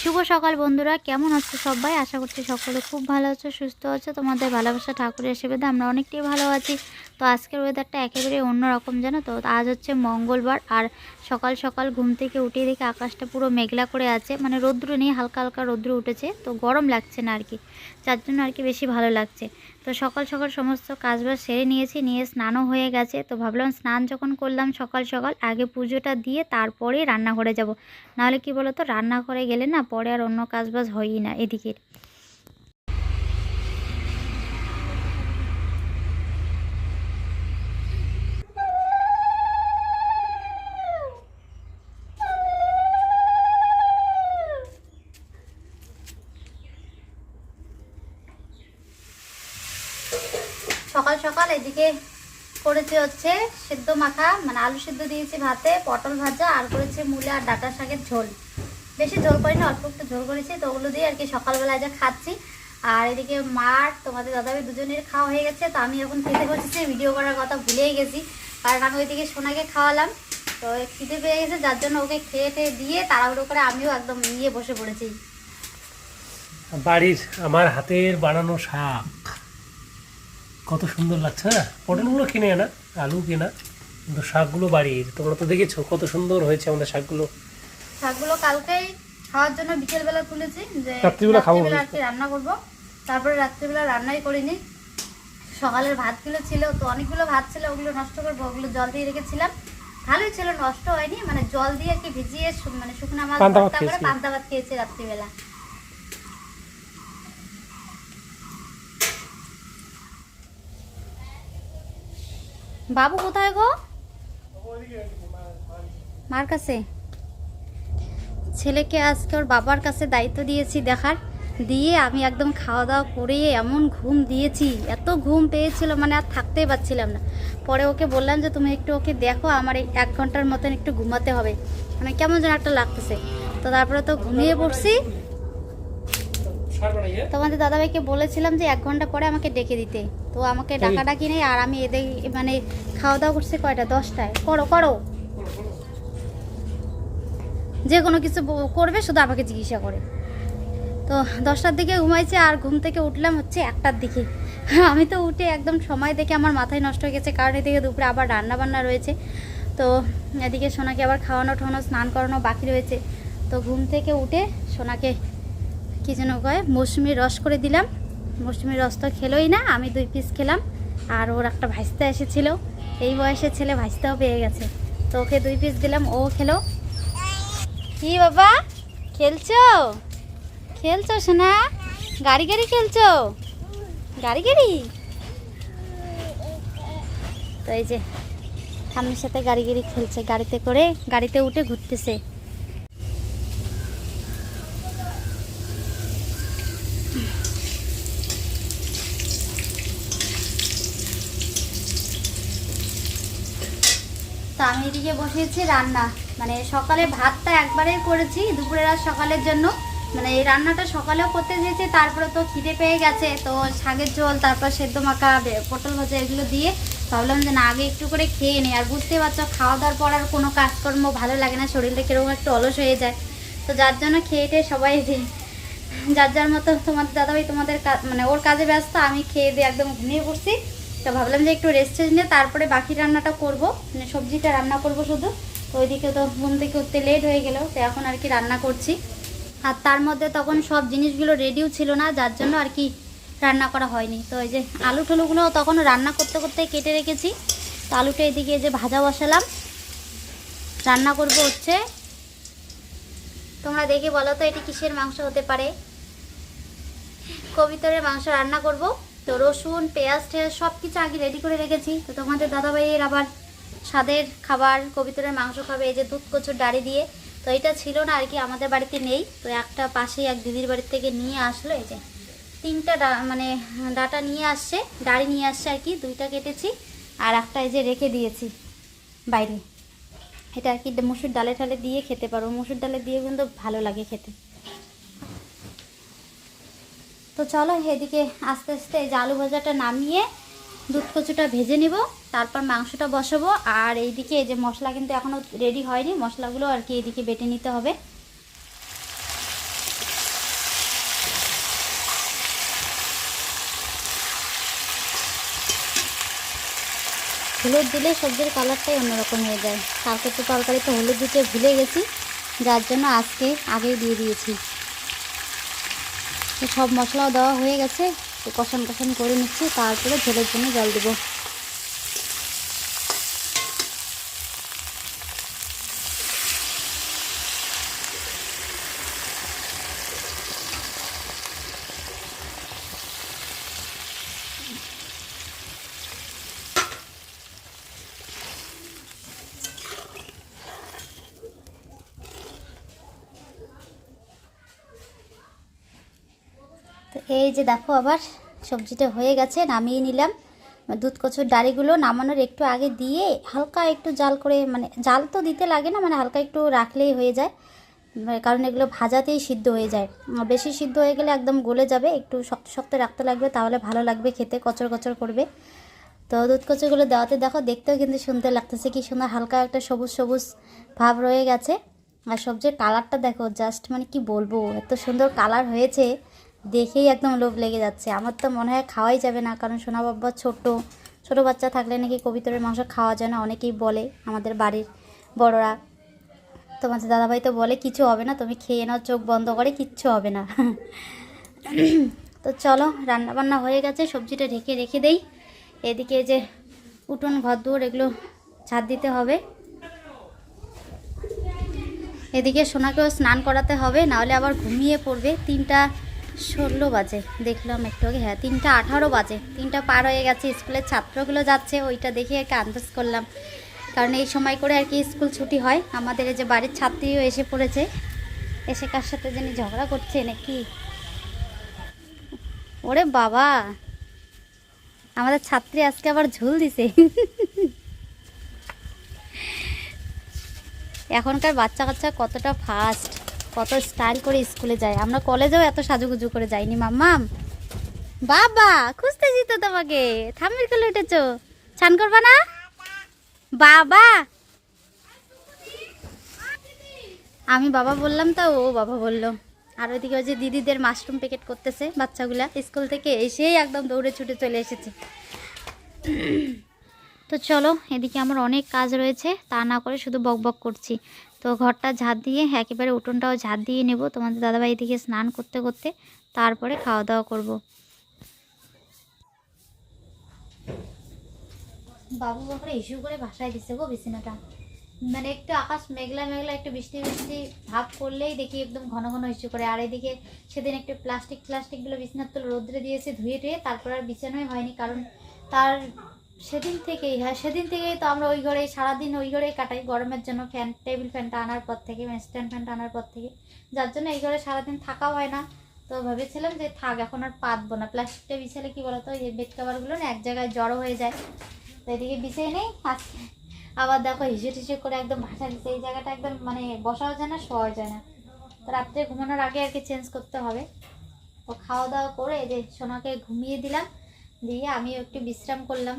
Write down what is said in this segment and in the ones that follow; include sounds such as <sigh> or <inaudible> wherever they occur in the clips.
শুভ সকাল বন্ধুরা, কেমন আছো সবাই? আশা করছি সকলে খুব ভালো আছো, সুস্থ আছো। তোমাদের ভালোবাসা, ঠাকুরের আশীর্বাদে আমরা অনেকটাই ভালো আছি। তো আজকের ওয়েদারটা একেবারে অন্যরকম যেন তো? আজ হচ্ছে মঙ্গলবার আর সকাল সকাল ঘুম থেকে উঠে দেখে আকাশটা পুরো মেঘলা করে আছে। মানে রৌদ্র নেই, হালকা হালকা রৌদ্র উঠেছে। তো গরম লাগছে না আর কি। যার জন্য আর কি বেশি ভালো লাগছে। তো সকাল সকাল সমস্ত কাজবাজ সেরে নিয়েছি, নিয়ে স্নানও হয়ে গেছে। তো ভাবলাম স্নান যখন করলাম সকাল সকাল, আগে পুজোটা দিয়ে তারপরে রান্নাঘরে যাব। নাহলে কি বলো তো রান্নাঘরে গেলে না পরে আর অন্য কাজবাজ হয়ই না এদিকের সকাল এদিকে করেছি হচ্ছে সেদ্ধ মাখা মানে আলু সেদ্ধ দিয়েছি ভাতে, পটল ভাজা, আর করেছি মূলা আর ডাটা শাকের ঝোল। বেশি ঝোল করিনি, অল্প একটু ঝোল করেছি, তো ওগুলো দিয়ে আর কি সকালবেলায় যা খাচ্ছি। আর এদিকে মার, তোমাদের দাদাভাই দুজনের খাওয়া হয়ে গেছে, তো আমি এখন খেতে বসেছি ভিডিও করার কথা ভুলেই গেছি। কারণ আমি ওইদিকে সোনাকে খাওয়ালাম, তো খিদে পেয়ে গেছে, যার জন্য ওকে খেয়ে টেয়ে দিয়ে তাড়াহুড়ো করে আমিও একদম নিয়ে বসে পড়েছি। বাড়ির, আমার হাতের বানানো শাক। কত সুন্দর লাগছে না পটলগুলো কিনে আনা আলু কেনা কিন্তু শাকগুলো বাড়ির তোমরা তো দেখেছ কত সুন্দর হয়েছে আমাদের শাকগুলো। শাকগুলো কালকেই খাওয়ার জন্য বিকেলবেলা তুলেছি যে রাত্রিবেলা খাব রাত্রিবেলা রান্না করব। তারপরে রাত্রিবেলা রান্নাই করিনি। সকালের ভাতগুলো ছিল তো অনেকগুলো ভাত ছিল ওগুলো নষ্ট করব ওগুলো জল দিয়ে রেখেছিলাম। ভালোই ছিল নষ্ট হয়নি মানে জল দিয়ে কি ভিজিয়ে মানে শুকনো মাছ করে পান্তা ভাত খেয়েছি রাত্রিবেলা। বাবু কোথায় গো? মার কাছে। ছেলেকে আজকে ওর বাবার কাছে দায়িত্ব দিয়েছি দেখার। দিয়ে আমি একদম খাওয়া দাওয়া করে এমন ঘুম দিয়েছি, এত ঘুম পেয়েছিল মানে আর থাকতেই পারছিলাম না। পরে ওকে বললাম যে, তুমি একটু ওকে দেখো, আমার এক ঘণ্টার মতন একটু ঘুমাতে হবে। মানে কেমন যেন একটা লাগতেছে। তো তারপরে তো ঘুমিয়ে পড়ছি তোমাদের দাদাভাইকে বলেছিলাম যে এক ঘণ্টা পরে আমাকে ডেকে দিতে। তো আমাকে ডাকা ডাকি নেই আর আমি এদের মানে খাওয়া দাওয়া করছি কয়টা? দশটায়। করো করো। যে কোনো কিছু করবে শুধু আমাকে জিজ্ঞাসা করে। তো দশটার দিকে ঘুমাইছে আর ঘুম থেকে উঠলাম হচ্ছে একটার দিকে। <laughs> আমি তো উঠে একদম সময় দেখে আমার মাথায় নষ্ট হয়ে গেছে কারণ এদিকে দুপুরে আবার রান্না বান্না রয়েছে। তো এদিকে সোনাকে আবার খাওয়ানো ঠাওয়ানো স্নান করানো বাকি রয়েছে। তো ঘুম থেকে উঠে সোনাকে কী যেন কয়, মৌসুমির রস করে দিলাম। মৌসুমির রস তো খেলোই না, আমি দুই পিস খেলাম। আর ওর একটা ভাইস্তা এসেছিল। এই বয়সের ছেলে ভাইস্তাও পেয়ে গেছে। তো ওকে দুই পিস দিলাম, ও খেলো। কি বাবা, খেলছো? খেলছো সোনা? গাড়ি গাড়ি খেলছো? গাড়ি গাড়ি? তো এই যে, ঠাম্মির সাথে গাড়ি গাড়ি খেলছে, গাড়িতে করে গাড়িতে উঠে ঘুরতেছে তো আমি এদিকে বসিয়েছি রান্না। মানে সকালে ভাতটা একবারে করেছি, দুপুরের আর সকালের জন্য। মানে এই রান্নাটা সকালেও করতে দিয়েছি, তারপরে তো খিদে পেয়ে গেছে, তো শাকের ঝোল, তারপর সেদ্ধ মাখা পটল ভাজা এগুলো দিয়ে ভাবলাম যে না, আগে একটু করে খেয়ে নিই। আর বুঝতে পারছ খাওয়া দাওয়ার পর আর কোনো কাজকর্ম ভালো লাগে না, শরীরটা কীরকম একটু অলস হয়ে যায়। তো যার জন্য খেয়ে টেয়ে সবাই দিই যার যার মতো তোমাদের দাদাভাই তোমাদের মানে ওর কাজে ব্যস্ত, আমি খেয়ে দিয়ে একদম ঘুমিয়ে পড়ছি। তো ভাবলাম যে একটু রেস্ট নিয়ে তারপরে বাকি রান্নাটা করব। মানে সবজিটা রান্না করব শুধু। তো ওইদিকে তো ঘুম থেকে উঠতে লেট হয়ে গেল, তো এখন আর কি রান্না করছি। আর তার মধ্যে তখন সব জিনিসগুলো রেডিও ছিল না, যার জন্য আর কি রান্না করা হয়নি। তো এই যে আলু ঠুলুগুলো তখন রান্না করতে করতে কেটে রেখেছি। তো আলুটা এদিকে যে ভাজা বসালাম। রান্না করব হচ্ছে, তোমরা দেখে বলো তো এটি কিসের মাংস হতে পারে? কবিতরের মাংস রান্না করব। তো রসুন, পেঁয়াজ টেয়াজ সব কিছু আগে রেডি করে রেখেছি। তো তোমাদের দাদাভাইয়ের আবার স্বাদের খাবার, কবিতরের মাংস খাবে, এই যে দুধ কচুর ডাড়ি দিয়ে। তো এটা ছিল না, আর কি আমাদের বাড়িতে নেই। তো একটা পাশেই এক দিদির বাড়ির থেকে নিয়ে আসলো, এই যে তিনটা মানে ডাটা নিয়ে আসছে, ডাড়ি নিয়ে আসছে আর কি, দুইটা কেটেছি, আর একটা এই যে রেখে দিয়েছি বাইরে। এটা আর কি মুসুর ডালে ঠালে দিয়ে খেতে পারো। মুসুর ডালে দিয়ে কিন্তু ভালো লাগে খেতে। তো চলো এদিকে আস্তে আস্তে এই আলু ভাজাটা নামিয়ে দুধ কচুটা ভেজে নেব, তারপর মাংসটা বসাবো। আর এইদিকে এই যে মশলা কিন্তু এখনও রেডি হয়নি, মশলাগুলো আর কি এদিকে বেটে নিতে হবে। হলুদ দিলে সবজির কালারটাই অন্যরকম হয়ে যায়। কালকে তো তরকারিতে হলুদ দিতে ভুলে গেছি, যার জন্য আজকে আগেই দিয়ে দিয়েছি। সব মশলাও দেওয়া হয়ে গেছে। তো কষান কষান করে নিচ্ছি, তারপরে ঝোলের জন্য জল দেবো। এই যে দেখো আবার সবজিটা হয়ে গেছে, নামিয়ে নিলাম। দুধ কচুর ডাড়িগুলো নামানোর একটু আগে দিয়ে হালকা একটু জাল করে মানে জাল তো দিতে লাগে না মানে হালকা একটু রাখলেই হয়ে যায়। মানে কারণ এগুলো ভাজাতেই সিদ্ধ হয়ে যায়। বেশি সিদ্ধ হয়ে গেলে একদম গলে যাবে, একটু শক্ত শক্ত রাখতে লাগবে, তাহলে ভালো লাগবে খেতে, কচর কচর করবে। তো দুধ কচুগুলো দেওয়াতে দেখো, দেখতেও কিন্তু সুন্দর লাগতেছে, কি সুন্দর হালকা একটা সবুজ সবুজ ভাব রয়ে গেছে। আর সবজির কালারটা দেখো জাস্ট মানে কি বলব, এত সুন্দর কালার হয়েছে। দেখেই একদম লোভ লেগে যাচ্ছে। আমার তো মনে হয় খাওয়াই যাবে না, কারণ সোনা বাবা ছোট। ছোট বাচ্চা থাকলে নাকি কবিতরের মাংস খাওয়া যায় না, অনেকেই বলে আমাদের বাড়ির বড়রা। তোমাদের দাদাভাই তো বলে, কিছু হবে না, তুমি খেয়ে নাও, চোখ বন্ধ করে, কিচ্ছু হবে না। <clears throat> তো চলো রান্না বান্না হয়ে গেছে, সবজিটা ঢেকে রেখে দেই। এদিকে যে উঠোন ঘর দুয়ার এগুলো ছাদ দিতে হবে। এদিকে সোনাকেও স্নান করাতে হবে, নাহলে আবার ঘুমিয়ে পড়বে। তিনটা ষোলো বাজে। দেখলাম একটু আগে হ্যাঁ তিনটা আঠারো বাজে। তিনটা পার হয়ে গেছে, স্কুলের ছাত্রগুলো যাচ্ছে, ওইটা দেখে আর কি আন্দাজ করলাম। কারণ এই সময় করে আর কি স্কুল ছুটি হয়। আমাদের এই যে বাড়ির ছাত্রীও এসে পড়েছে। এসে কার সাথে জানি ঝগড়া করছে নাকি? ওরে বাবা! আমাদের ছাত্রী আজকে আবার ঝুল দিছে। এখনকার বাচ্চা কাচ্চা কতটা ফাস্ট কত স্টাইল করে স্কুলে যায়। আমরা কলেজেও এত সাজুগুজু করে যাইনি, মাম্মাম। বাবা, খুঁজতেছি তো তোমাকে। থামির কোলে উঠেছো। ছান করবা না? বাবা। আমি বাবা বললাম তা, ও বাবা বলল। আর ওইদিকে ওই যে দিদিদের মাশরুম প্যাকেট করতেছে বাচ্চাগুলা স্কুল থেকে এসেই একদম দৌড়ে ছুটে চলে এসেছে। তো চলো, এদিকে আমার অনেক কাজ রয়েছে, তা না করে শুধু বক বক করছি। তো ঘরটা ঝাড় দিয়ে, একেবারে উঠোনটাও ঝাড় দিয়ে নেব। তোমাদের দাদাভাই এদিকে স্নান করতে করতে তারপরে খাওয়া দাওয়া করব। বাবু বাপরে, ইস্যু করে ভাসায় দিছে গো বিছানাটা। মানে একটু আকাশ মেঘলা মেঘলা, একটু বৃষ্টি বৃষ্টি ভাব করলেই দেখি একদম ঘন ঘন ইস্যু করে। আর এদিকে সেদিন একটু প্লাস্টিক প্লাস্টিকগুলো বিছানার তো রোদ্রে দিয়েছে ধুয়ে টুয়ে তারপর আর বিছানোই হয়নি। কারণ তার সেদিন থেকেই হ্যাঁ সেদিন থেকেই তো আমরা ওই ঘরে সারাদিন ওই ঘরেই কাটাই। গরমের জন্য ফ্যান টেবিল ফ্যানটা আনার পর থেকে স্ট্যান্ড ফ্যানটা আনার পর থেকে। যার জন্য এই ঘরে সারাদিন থাকাও হয় না। তো ভেবেছিলাম যে থাক, এখন আর পাতবো না। প্লাস্টিকটা বিছালে কি বলতো, এই বেড কাভারগুলো না এক জায়গায় জড়ো হয়ে যায়। তো এদিকে বিছিয়ে নেই আজকে আবার দেখো হিসে টিসে করে একদম ভাষা দিচ্ছে এই জায়গাটা একদম মানে বসাও যায় না, শোয়াও যায় না। তো রাত্রে ঘুমানোর আগে আর কি চেঞ্জ করতে হবে। ও খাওয়া দাওয়া করে এই যে সোনাকে ঘুমিয়ে দিলাম। দিয়ে আমিও একটু বিশ্রাম করলাম।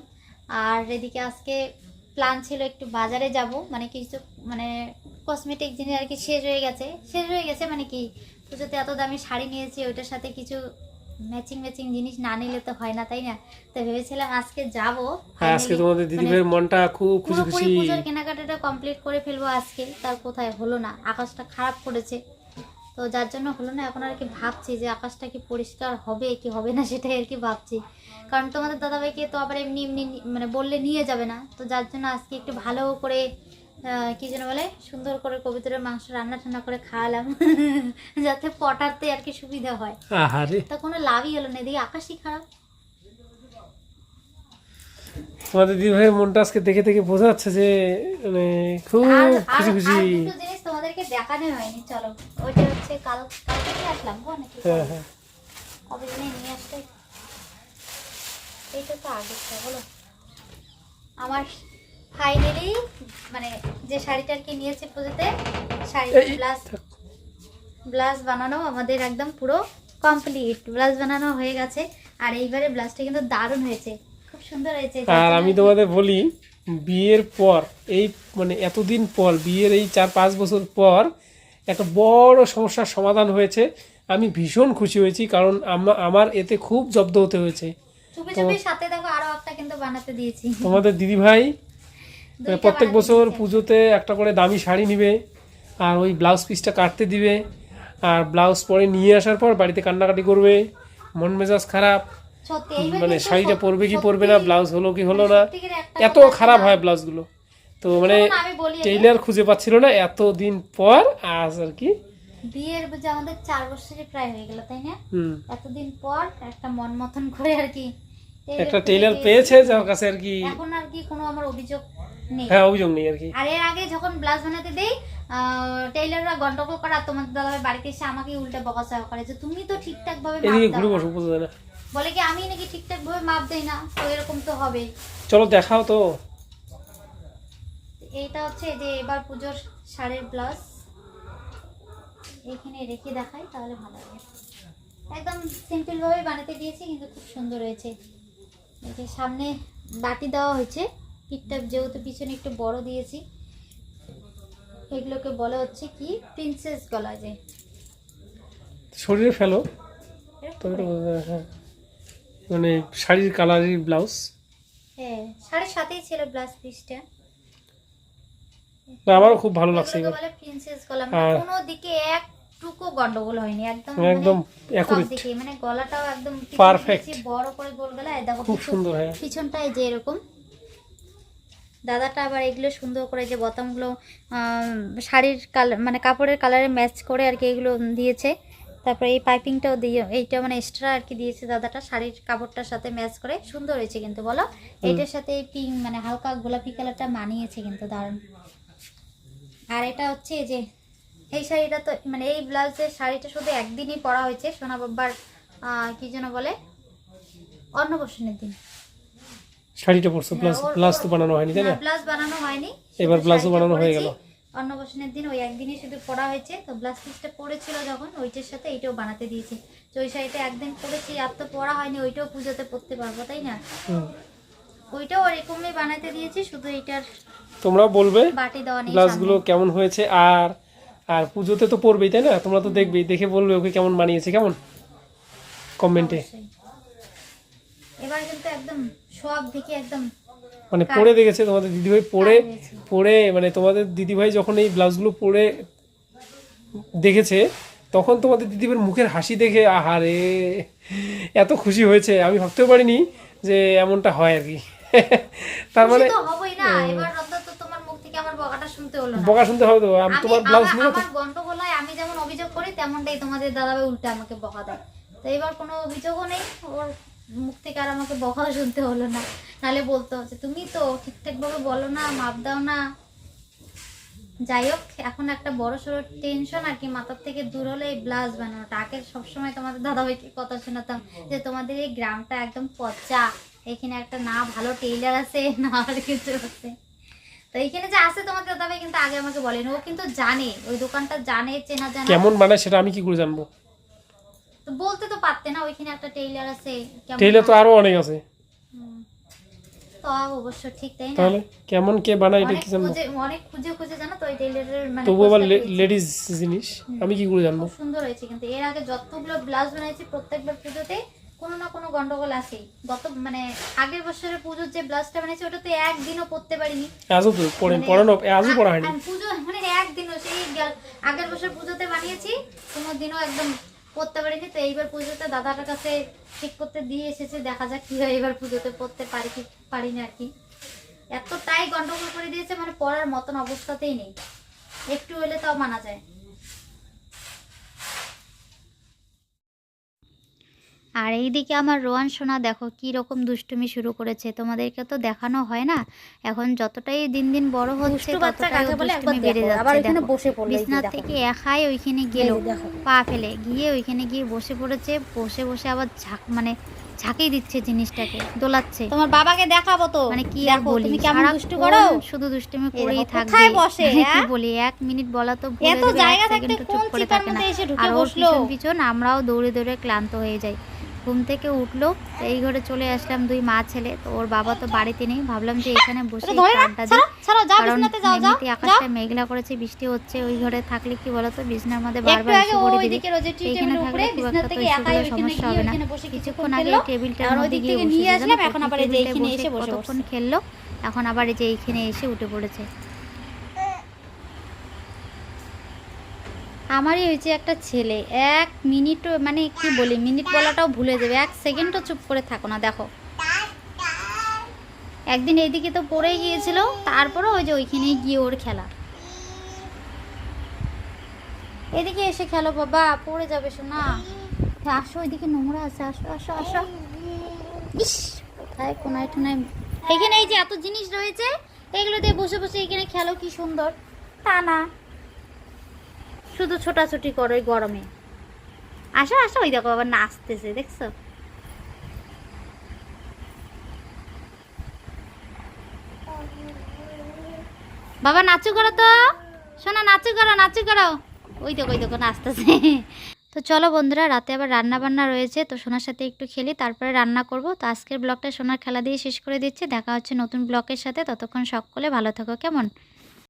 আর এদিকে আজকে প্ল্যান ছিল একটু বাজারে যাব মানে কিছু মানে কসমেটিক জিনিস আর কি শেষ হয়ে গেছে। শেষ হয়ে গেছে মানে কি পুজোতে এত দামি শাড়ি নিয়েছি ওইটার সাথে কিছু ম্যাচিং ম্যাচিং জিনিস না নিলে তো হয় না তাই না? তো ভেবেছিলাম আজকে যাব হ্যাঁ আজকে তোমাদের দিদিভাইয়ের মনটা খুব খুশি খুশি। পুজোর কেনাকাটাটা কমপ্লিট করে ফেলব আজকে তার কোথায় হলো না আকাশটা খারাপ করেছে। তো যার জন্য হলো না এখন আর কি ভাবছি যে আকাশটা কি পরিষ্কার হবে কি হবে না সেটাই আর কি ভাবছি। কারণ তোমাদের দাদাভাইকে তো আবার এমনি এমনি মানে বললে নিয়ে যাবে না। তো যার জন্য আজকে একটু ভালো করে কি যেন বলে সুন্দর করে কবিতরের মাংস রান্না টান্না করে খাওয়ালাম <laughs> যাতে পটাতে আর কি সুবিধা হয়। তো তা কোনো লাভই হলো না এদিকে আকাশই খারাপ। তোমাদের দিদিভাইয়ের মনটা আজকে দেখে দেখে বোঝা যাচ্ছে যে মানে খুব খুশি খুশি। জিনিস তোমাদেরকে দেখানো হয়নি চলো। ওইটা হচ্ছে কাল কালকে নিয়ে আসলাম গো নাকি? হ্যাঁ হ্যাঁ। কবে দিনে নিয়ে আসতে এইটা তো আগেরটা বলো। আমার ফাইনালি মানে যে শাড়িটা আর কি নিয়েছে পুজোতে শাড়ি ব্লাউজ ব্লাউজ বানানো আমাদের একদম পুরো কমপ্লিট ব্লাউজ বানানো হয়ে গেছে। আর এইবারে ব্লাউজটা কিন্তু দারুণ হয়েছে। আর আমি তোমাদের বলি বিয়ের পর এই মানে এতদিন পর বিয়ের এই চার পাঁচ বছর পর একটা বড় সমস্যার সমাধান হয়েছে। আমি ভীষণ খুশি হয়েছি কারণ আমার এতে খুব জব্দ হতে হয়েছে। তোমাদের দিদি ভাই প্রত্যেক বছর পুজোতে একটা করে দামি শাড়ি নিবে আর ওই ব্লাউজ পিসটা কাটতে দিবে আর ব্লাউজ পরে নিয়ে আসার পর বাড়িতে কান্নাকাটি করবে মন মেজাজ খারাপ মানে শাড়িটা পরবে কি পরবে না ব্লাউজ হলো কি হলো না এত খারাপ। হয় ব্লাউজগুলো। তো মানে। টেইলার খুঁজে পাচ্ছিল না এত দিন পর আজ আর কি। বিয়ের যে আমাদের চার বছরই প্রায় হয়ে গেল তাই না? এতদিন পর একটা মন মতন করে আর কি একটা টেইলার পেয়েছে। যার কাছে আর কি এখন আর কি কোনো আমার অভিযোগ নেই। হ্যাঁ অভিযোগ নেই আর কি। আর এর আগে যখন ব্লাউজ বানাতে দেই টেইলাররা গন্ডগোল করা তোমাদের দাদাভাই বাড়িতে এসে আমাকে উল্টে বকাচকা করে যে তুমি তো ঠিকঠাক ভাবে এদিকে ঘুরে। বসো বোঝা যায় না। বলে কি আমি নাকি ঠিকঠাক ভাবে মাপ দেই না? তো এরকম তো হবে চলো দেখাও তো। এইটা হচ্ছে এই যে এবার পুজোর শাড়ির ব্লাউজ। এখানে রেখে দেখাই তাহলে ভালো হবে একদম সিম্পল ভাবে বানাতে দিয়েছি কিন্তু খুব সুন্দর হয়েছে। এই যে সামনে বাটি দেওয়া হয়েছে পিঠটা যেহেতু পিছনে একটু বড় দিয়েছি। এগুলোকে বলা হচ্ছে কি প্রিন্সেস গলা যে শরীরে ফেলো। হ্যাঁ। মানে শাড়ির কালারের ব্লাউজ? হ্যাঁ শাড়ির সাথেই ছিল ব্লাউজ পিসটা। না আমারও খুব ভালো লাগছে বলে প্রিন্সেস গলা মানে কোনো দিকে একটুকু গন্ডগোল হয়নি একদম মানে একদম সব accurate। মানে গলাটাও একদম। দিয়েছি, বড় করে গোল গলা দেখো খুব সুন্দর হ্যাঁ। পিছনটা এই যে এরকম। দাদাটা আবার এগুলো সুন্দর করে যে বোতামগুলো শাড়ির কালার মানে কাপড়ের কালারে ম্যাচ করে আর কি এগুলো দিয়েছে। তারপরে এই পাইপিংটাও দিয়ে এইটা মানে এক্সট্রা আর কি দিয়েছে দাদাটা শাড়ির কাপড়টার সাথে ম্যাচ করে। সুন্দর হয়েছে কিন্তু বলো? এইটার সাথে এই পিঙ্ক মানে হালকা গোলাপি কালারটা মানিয়েছে কিন্তু দারুণ। আর এটা হচ্ছে এই যে এই শাড়িটা তো মানে এই ব্লাউজের শাড়িটা শুধু একদিনই পরা হয়েছে সোনা বাবার আহ, কি যেন বলে? অন্নপ্রাশনের দিন। শাড়িটা পরছো প্লাস ওর- ব্লাউজ তো বানানো হয়নি তাই না? ব্লাউজ বানানো হয়নি এবার শাড়িটা বানানো হয়ে গেল। অন্নপ্রাশনের দিন ওই একদিনই শুধু পরা হয়েছে তো ব্লাউজ পিসটা পড়েছিল যখন ওইটার সাথে এইটাও বানাতে দিয়েছি। তো ওই শাড়িটা একদিন পরেছি আর তো পরা হয়নি ওইটাও পুজোতে পরতে পারব তাই না? ওইটাও এরকমই বানাতে দিয়েছি শুধু এইটার তোমরা বলবে বাটি দেওয়া নেই ব্লাউজগুলো। কেমন হয়েছে আর আর পুজোতে তো পরবেই তাই না? তোমরা তো দেখবেই দেখে বলবে ওকে কেমন বানিয়েছে কেমন? কমেন্টে। এবার কিন্তু একদম সব দিকে একদম মানে পরে দেখেছে তোমাদের দিদিভাই পরে পরে মানে তোমাদের দিদিভাই যখন এই ব্লাউজগুলো পরে দেখেছে তখন তোমাদের দিদিভাইয়ের মুখের হাসি দেখে আহারে এত খুশি হয়েছে। আমি ভাবতেও পারিনি যে এমনটা হয় আর কি। <laughs> তার মানে না বকা শুনতে হবে তো তোমার ব্লাউজ নিয়ে গন্ডগোল হয় আমি যেমন অভিযোগ করি তেমনটাই তোমাদের দাদাভাই উল্টে আমাকে বকা দেয়। তো এবার কোনো অভিযোগও নেই ওর মুখ থেকে আর আমাকে বকাও শুনতে হলো না। নাহলে বলতো যে, তুমি তো ঠিকঠাক ভাবে বলো না, মাপ দাও না। যাই হোক, এখন একটা বড় সড়ো টেনশন আর কি, মাথার থেকে দূর হলে এই ব্লাউজ বানানোটা। আগে সবসময় তোমাদের দাদাভাইকে কথা শোনাতাম যে, তোমাদের এই গ্রামটা একদম পচা, এখানে একটা না ভালো টেইলার আছে, না আর কিছু আছে। তো এইখানে যে আছে তোমার দাদাভাই কিন্তু আগে আমাকে বলেন। ও কিন্তু জানে, ওই দোকানটা জানে, চেনা জানা। কেমন বানায় সেটা আমি কি করে জানব? তো বলতে তো পারতে না ওইখানে একটা টেইলার আছে টেইলার তো আরও অনেক আছে। তো অবশ্য ঠিক তাই না? তাহলে কেমন কে বানায় এটা অনেক কি জানব? অনেক খুঁজে খুঁজে জানো তো ওই টেইলারের মানে তবু আবার খোঁজটা লেডিস জিনিস আমি কি করে জানব? সুন্দর হয়েছে কিন্তু। এর আগে যতগুলো ব্লাউজ বানাইছি প্রত্যেকবার পুজোতে কোনো না কোনো গন্ডগোল আছেই গত মানে আগের বছরের পুজোর যে ব্লাউজটা বানিয়েছি ওটা তো একদিনও পরতে পারিনি। আজও তো আজও হয়নি। পুজো মানে একদিনও সেই আগের বছর পুজোতে বানিয়েছি কোনো দিনও একদম পড়তে পারিনি তো এইবার পুজোতে দাদাটার কাছে ঠিক করতে দিয়ে এসেছে, দেখা যাক কি হয় এবার পুজোতে পড়তে পারি কি, পারি না আর কি। এতটাই গন্ডগোল করে দিয়েছে মানে পড়ার মতন অবস্থাতেই নেই। একটু হলে তাও মানা যায়। আর এইদিকে আমার রোয়ান সোনা দেখো কি রকম দুষ্টুমি শুরু করেছে। তোমাদেরকে তো দেখানো হয় না? এখন যতটাই দিন দিন বড় হচ্ছে ততটাই দুষ্টুমি বেড়ে যাচ্ছে দেখো। থেকে একাই ওইখানে গেল। পা ফেলে। গিয়ে ওইখানে গিয়ে বসে পড়েছে বসে বসে আবার ঝাঁক মানে ঝাঁকিয়ে দিচ্ছে জিনিসটাকে দোলাচ্ছে। তোমার বাবাকে দেখাবো তো? মানে কি আর বলি তুমি কেমন দুষ্টু করো? শুধু দুষ্টুমি করেই থাকবে। কোথায় বসে, কি হ্যাঁ? বলি এক মিনিট বলা তো ভুলে এত জায়গা থাকতে কোন চিপার থাকে না। মধ্যে এসে ঢুকে আর বসল? পিছন পিছন আমরাও দৌড়ে দৌড়ে ক্লান্ত হয়ে যাই। ঘুম থেকে উঠল এই ঘরে চলে আসলাম দুই মা ছেলে তো ওর বাবা তো বাড়িতে নেই ভাবলাম যে এখানে বসে দিই। কারণ এমনিতে আকাশটা মেঘলা করেছে বৃষ্টি হচ্ছে ওই ঘরে থাকলে কি বলতো বিছনার মধ্যে বারবার এসে পড়ে দিবে। এইখানে থাকলে খুব একটা তো এসে সমস্যা হবে না। কিছুক্ষণ আগে টেবিলটার মধ্যে গিয়ে বসে আসলাম এখন আবার এই এসে খেললো এখন আবার এই যে এইখানে এসে উঠে পড়েছে। আমারই হয়েছে একটা ছেলে। এক মিনিটও মানে কি বলি, মিনিট বলাটাও ভুলে যাবে। এক সেকেন্ডও চুপ করে থাকো না, দেখো। একদিন এইদিকে তো পড়ে গিয়েছিল তারপরে ওই যে ওইখানেই গিয়ে ওর খেলা। এদিকে এসে খেলো বাবা, পড়ে যাবে শোনা আসো ওইদিকে নোংরা আছে, আসো আসো আসো। ইস, কোথায় কোনায় টোনায় এখানে এই যে এত জিনিস রয়েছে এগুলো দিয়ে বসে বসে এখানে খেলো কি সুন্দর। তা না। শুধু ছোটাছুটি করো ওই গরমে। আসো আসো, ওই দেখো আবার নাচতেছে, দেখছ? বাবা, নাচু করো তো। শোনা নাচু করো নাচু করো। ওই দেখো ওই দেখো, নাচতেছে। তো চলো বন্ধুরা, রাতে আবার রান্না বান্না রয়েছে, তো সোনার সাথে একটু খেলি, তারপরে রান্না করব। তো আজকের ব্লগটা সোনার খেলা দিয়ে শেষ করে দিচ্ছি। দেখা হচ্ছে নতুন ব্লগের সাথে, ততক্ষণ সকলে ভালো থাকো, কেমন?